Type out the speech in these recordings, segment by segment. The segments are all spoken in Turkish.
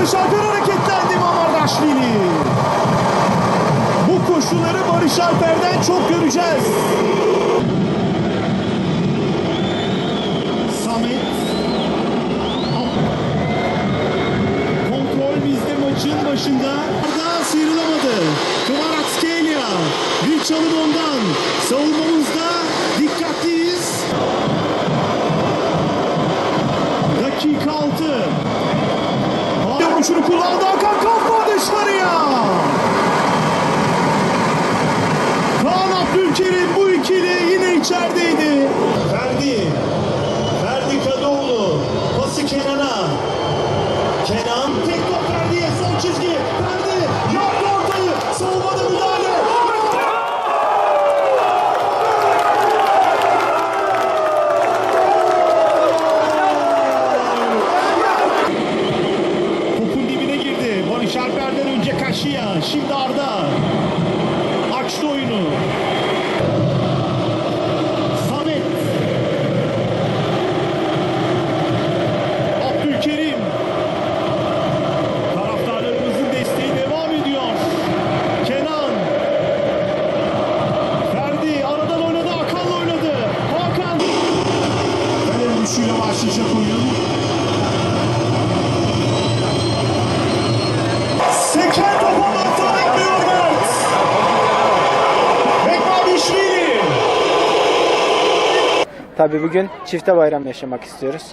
Barış Alper hareketlendi Mamardaşvili. Bu koşuları Barış Alper'den çok göreceğiz. Samet. Kontrol bizde maçın başında. Arda sıyrılamadı. Kvaratskhelia. Bir çalım ondan. Savunmamızda dikkatliyiz. Dakika 6. Vuruşunu kullandı Hakan kafa dışarıya. Başlayacak oyun. Seken topu Mart'a bekliyor Mert. Bekmavişvili. Tabii bugün çifte bayram yaşamak istiyoruz.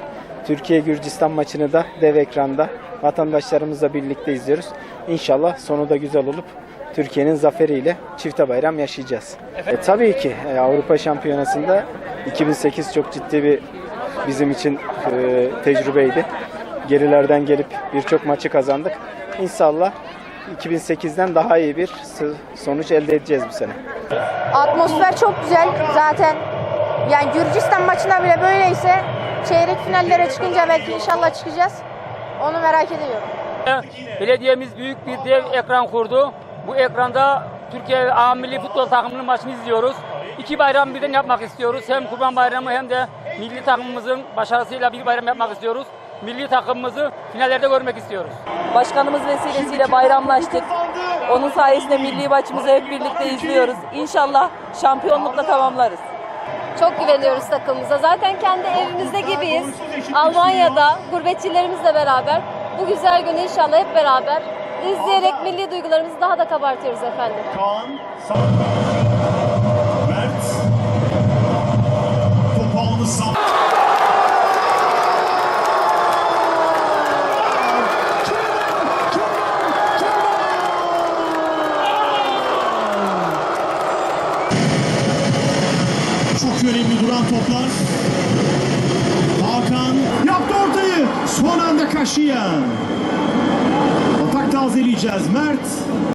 Türkiye-Gürcistan maçını da dev ekranda vatandaşlarımızla birlikte izliyoruz. İnşallah sonu da güzel olup Türkiye'nin zaferiyle çifte bayram yaşayacağız. E, tabii ki e, Avrupa Şampiyonası'nda 2008 çok ciddi bir bizim için e, tecrübeydi. Gerilerden gelip birçok maçı kazandık. İnşallah 2008'den daha iyi bir sonuç elde edeceğiz bu sene. Atmosfer çok güzel zaten. Yani Gürcistan maçında bile böyleyse çeyrek finallere çıkınca belki inşallah çıkacağız. Onu merak ediyorum. Belediyemiz büyük bir dev ekran kurdu. Bu ekranda Türkiye A Milli Futbol takımının maçını izliyoruz. İki bayram birden yapmak istiyoruz. Hem Kurban Bayramı hem de milli takımımızın başarısıyla bir bayram yapmak istiyoruz. Milli takımımızı finallerde görmek istiyoruz. Başkanımız vesilesiyle bayramlaştık. Onun sayesinde milli maçımızı hep birlikte izliyoruz. İnşallah şampiyonlukla tamamlarız. Çok güveniyoruz takımımıza. Zaten kendi evimizde gibiyiz. Almanya'da gurbetçilerimizle beraber bu güzel günü inşallah hep beraber izleyerek milli duygularımızı daha da kabartıyoruz efendim. Kaan. Önemli duran toplar. Hakan yaptı ortayı. Son anda Kaşıya. Atak tazeleyeceğiz. Mert